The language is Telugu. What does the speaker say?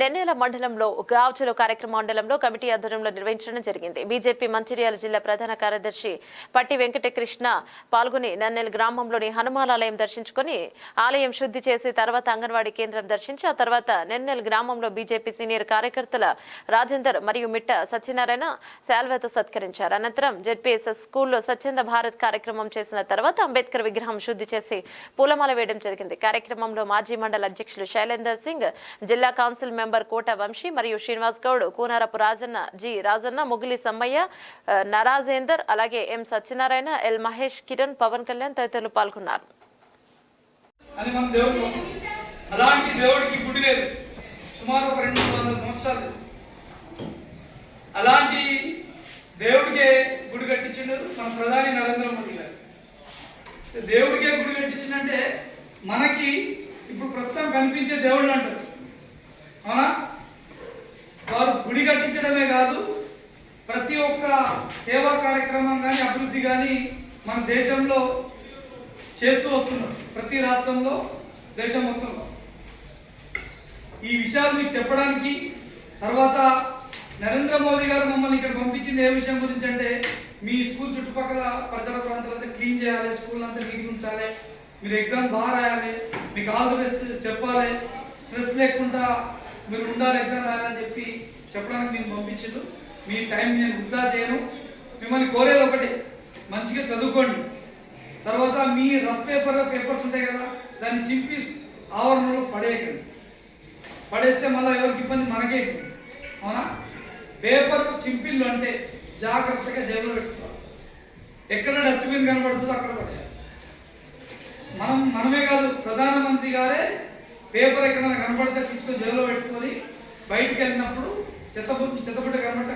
నెన్నేల మండలంలో గావచులో కార్యక్రమ మండలంలో కమిటీ ఆధ్వర్యంలో నిర్వహించడం జరిగింది. బీజేపీ మంచిర్యాల జిల్లా ప్రధాన కార్యదర్శి పట్టి వెంకటకృష్ణ పాల్గొని నన్నెల గ్రామంలోని హనుమానాలయం దర్శించుకొని ఆలయం శుద్ధి చేసి తర్వాత అంగన్వాడీ కేంద్రం దర్శించి ఆ తర్వాత నెన్నెల్ గ్రామంలో బీజేపీ సీనియర్ కార్యకర్తల రాజేందర్ మరియు మిట్ట సత్యనారాయణ శాల్వతో సత్కరించారు. అనంతరం జెడ్పీఎస్ఎస్ స్కూల్లో స్వచ్ఛంద భారత్ కార్యక్రమం చేసిన తర్వాత అంబేద్కర్ విగ్రహం శుద్ధి చేసి పూలమాల వేయడం జరిగింది. కార్యక్రమంలో మాజీ మండల అధ్యక్షులు శైలేందర్ సింగ్ జిల్లా కౌన్సిల్ మెంబర్ కోట వంశీ మరియు శ్రీనివాస్ గౌడ్ కూనారపు రాజన్న జి రాజన్న ముగిలి సమ్మయ్య నరాజేందర్ అలాగే ఎం సత్యనారాయణ ఎల్ మహేష్ కిరణ్ పవన్ కళ్యాణ్ తదితరులు పాల్గొన్నారు. అలాంటి దేవుడికి గుడి లేదు. సుమారు ఒక రెండు వందల సంవత్సరాలు. అలాంటి దేవుడికే గుడి కట్టించిండరు మన ప్రధాని నరేంద్ర మోడీ గారు. దేవుడికే గుడి కట్టించిందంటే మనకి ఇప్పుడు ప్రస్తుతం కనిపించే దేవుళ్ళు అంటారు. అవునా? వారు గుడి కట్టించడమే కాదు ప్రతి ఒక్క సేవా కార్యక్రమం కానీ అభివృద్ధి కానీ మన దేశంలో చేస్తూ వస్తున్నారు. ప్రతి రాష్ట్రంలో దేశం మొత్తంలో ఈ విషయాలు మీకు చెప్పడానికి తర్వాత నరేంద్ర మోదీ గారు మమ్మల్ని ఇక్కడ పంపించింది ఏ విషయం గురించి అంటే మీ స్కూల్ చుట్టుపక్కల పరిసర ప్రాంతాలంతా క్లీన్ చేయాలి స్కూల్ అంతా నీటి ఉంచాలి మీరు ఎగ్జామ్ బాగా రాయాలి మీకు ఆల్ ద బెస్ట్ చెప్పాలి స్ట్రెస్ లేకుండా మీరు ఉండాలి ఎగ్జామ్ రాయాలని చెప్పి చెప్పడానికి నేను పంపించిండు మీ టైం నేను వృధా చేయను. మిమ్మల్ని కోరేది ఒకటే మంచిగా చదువుకోండి. తర్వాత మీ రఫ్ పేపర్ పేపర్స్ ఉంటాయి కదా దాన్ని చింపి ఆవరణలో పడేయకండి. పడేస్తే మళ్ళీ ఎవరికి ఇబ్బంది? మనకే అవునా? పేపర్ చింపిల్లు అంటే జాగ్రత్తగా జేబులో పెట్టుకోవాలి. ఎక్కడ డస్ట్బిన్ కనబడుతుందో అక్కడ పడేయాలి. మనం మనమే కాదు ప్రధానమంత్రి గారే పేపర్ ఎక్కడైనా కనబడితే తీసుకొని జైల్లో పెట్టుకొని బయటికి వెళ్ళినప్పుడు చెత్త చెత్తబుట్ట కనబడితే